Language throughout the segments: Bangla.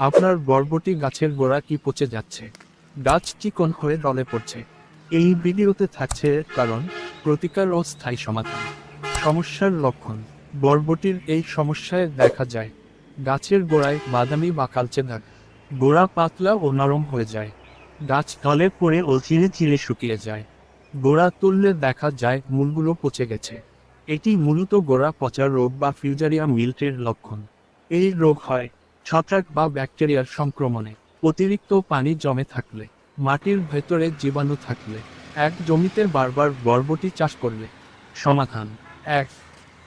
আপনার বরবটি গাছের গোড়া কি পচে যাচ্ছে? গাছ চিকন হয়ে দলে পড়ছে? এই ভিডিওতে থাকছে কারণ, প্রতিকার ও স্থায়ী সমাধান। সমস্যার লক্ষণ। বরবটির এই সমস্যায় দেখা যায়। গাছের গোড়ায় বাদামি বা কালচে দাগ। গোড়া পাতলা ও নরম হয়ে যায়। গাছ ঢলে পড়ে ও ধীরে ধীরে শুকিয়ে যায়। গোড়া তুললে দেখা যায় মূলগুলো পচে গেছে। এটি মূলত গোড়া পচা রোগ বা ফিউজারিয়া মিল্টের লক্ষণ। এই রোগ হয় ছত্রাক বা ব্যাকটেরিয়ার সংক্রমণে অতিরিক্ত পানি জমে থাকলে, মাটির ভেতরে জীবাণু থাকলে, এক জমিতে বারবার বরবটি চাষ করলে। সমাধান, এক,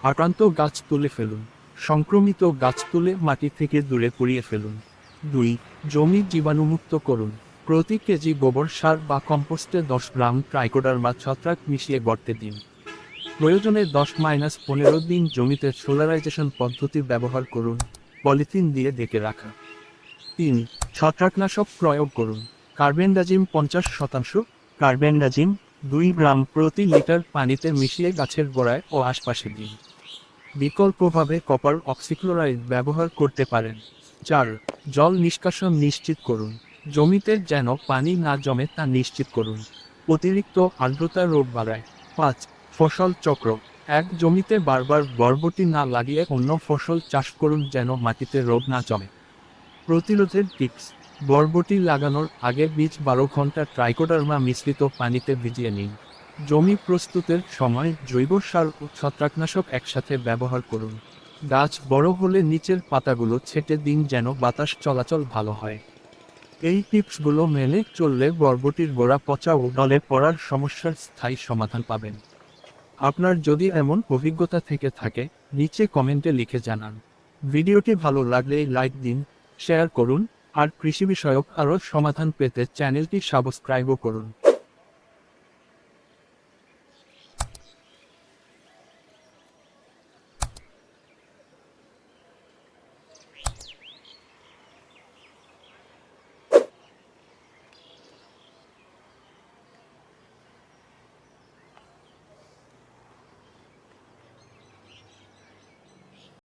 আক্রান্ত গাছ তুলে ফেলুন, সংক্রমিত গাছ তুলে মাটি থেকে দূরে পুড়িয়ে ফেলুন। দুই, জমি জীবাণুমুক্ত করুন, প্রতি কেজি গোবর সার বা কম্পোস্টে দশ গ্রাম ট্রাইকোডার্মা ছত্রাক মিশিয়ে গড়তে দিন। প্রয়োজনে দশ মাইনাস পনেরো দিন জমিতে সোলারাইজেশন পদ্ধতি ব্যবহার করুন। পলিথিন দিয়ে ডেকে রাখা। তিন, ছত্রাকনাশক প্রয়োগ করুন। কার্বেন্ডাজিম পঞ্চাশ শতাংশ, কার্বেন্ডাজিম দুই গ্রাম প্রতি লিটার পানিতে মিশিয়ে গাছের গোড়ায় ও আশপাশে দিন। বিকল্পভাবে কপার অক্সিক্লোরাইড ব্যবহার করতে পারেন। চার, জল নিষ্কাশন নিশ্চিত করুন। জমিতে যেন পানি না জমে তা নিশ্চিত করুন। অতিরিক্ত আর্দ্রতা রোগ বাড়ায়। পাঁচ, ফসল চক্র। এক জমিতে বারবার বরবটি না লাগিয়ে অন্য ফসল চাষ করুন যেন মাটিতে রোগ না জমে। প্রতিরোধের টিপস, বরবটি লাগানোর আগে বীজ বারো ঘণ্টা ট্রাইকোডার্মা মিশ্রিত পানিতে ভিজিয়ে নিন। জমি প্রস্তুতের সময় জৈব সার ও ছত্রাকনাশক একসাথে ব্যবহার করুন। গাছ বড় হলে নিচের পাতাগুলো ছেটে দিন যেন বাতাস চলাচল ভালো হয়। এই টিপসগুলো মেনে চললে বরবটির গোড়া পচা ও ডলে পড়ার সমস্যার স্থায়ী সমাধান পাবেন। আপনার যদি এমন অভিজ্ঞতা থেকে থাকে, নিচে কমেন্টে লিখে জানান। ভিডিওটি ভালো লাগলে লাইক দিন, শেয়ার করুন, আর কৃষি বিষয়ক আরও সমাধান পেতে চ্যানেলটি সাবস্ক্রাইবও করুন।